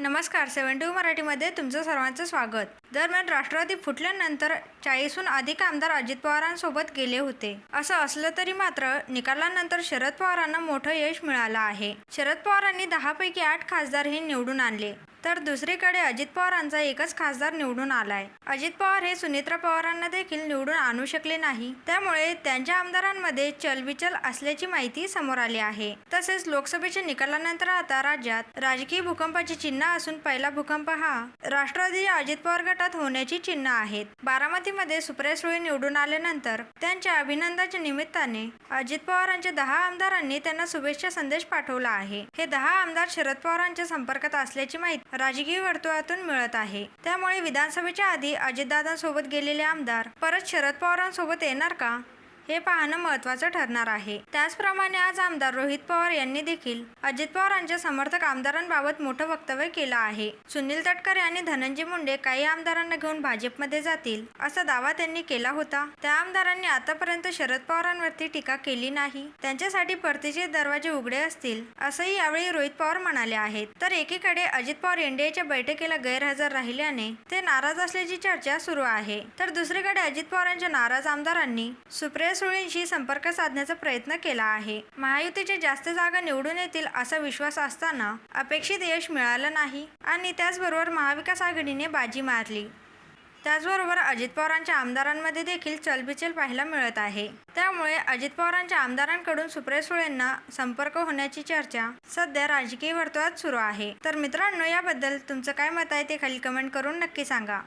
नमस्कार सेवन टू मराठीमध्ये तुमचं सर्वांचं स्वागत. दरम्यान राष्ट्रवादी फुटल्यानंतर चाळीसहून अधिक आमदार अजित पवारांसोबत गेले होते. असं असलं तरी मात्र निकालानंतर शरद पवारांना मोठं यश मिळालं आहे. शरद पवारांनी दहापैकी आठ खासदार हे निवडून आणले. तर दुसरीकडे अजित पवारांचा एकच खासदार निवडून आलाय. अजित पवार हे सुनेत्रा पवारांना देखील निवडून आणू शकले नाही. त्यामुळे त्यांच्या आमदारांमध्ये चलबिचल असल्याची माहिती समोर आली आहे. तसेच लोकसभेच्या निकालानंतर आता राज्यात राजकीय भूकंपाची चिन्ह असून पहिला भूकंप हा राष्ट्रवादी अजित पवार गटात होण्याची चिन्ह आहेत. बारामतीमध्ये सुप्रिया सुळे निवडून आल्यानंतर त्यांच्या अभिनंदनाच्या निमित्ताने अजित पवारांच्या दहा आमदारांनी त्यांना शुभेच्छा संदेश पाठवला आहे. हे दहा आमदार शरद पवारांच्या संपर्कात असल्याची माहिती राजकीय वर्तुळातून मिळत आहे. त्यामुळे विधानसभेच्या आधी अजितदादांसोबत गेलेले आमदार परत शरद पवारांसोबत येणार का? हे पाहणं महत्त्वाचं ठरणार आहे. त्याचप्रमाणे आज आमदार रोहित पवार यांनी देखील अजित पवारांच्या समर्थक आमदारांबाबत मोठं वक्तव्य केलं आहे. सुनील तटकरे आणि धनंजय मुंडे काही आमदारांना घेऊन भाजपमध्ये जातील असा दावा त्यांनी केला होता. त्या आमदारांनी आतापर्यंत शरद पवारांवरती टीका केली नाही. त्यांच्यासाठी परतीचे दरवाजे उघडे असतील असंही यावेळी रोहित पवार म्हणाले आहेत. तर एकीकडे अजित पवार एनडीएच्या बैठकीला गैरहजर राहिल्याने ते नाराज असल्याची चर्चा सुरू आहे. तर दुसरीकडे अजित पवारांच्या नाराज आमदारांनी सुप्रिया सुळेंशी संपर्क साधण्याचा प्रयत्न केला आहे. महायुतीच्या जास्त जागा निवडून येतील असा विश्वास असताना अपेक्षित यश मिळालं नाही आणि त्याचबरोबर महाविकास आघाडीने बाजी मारली. त्याचबरोबर अजित पवारांच्या आमदारांमध्ये देखील चलबिचल पाहायला मिळत आहे. त्यामुळे अजित पवारांच्या आमदारांकडून सुप्रिया सुळेंना संपर्क होण्याची चर्चा सध्या राजकीय वर्तुळात सुरू आहे. तर मित्रांनो याबद्दल तुमचं काय मत आहे ते खाली कमेंट करून नक्की सांगा.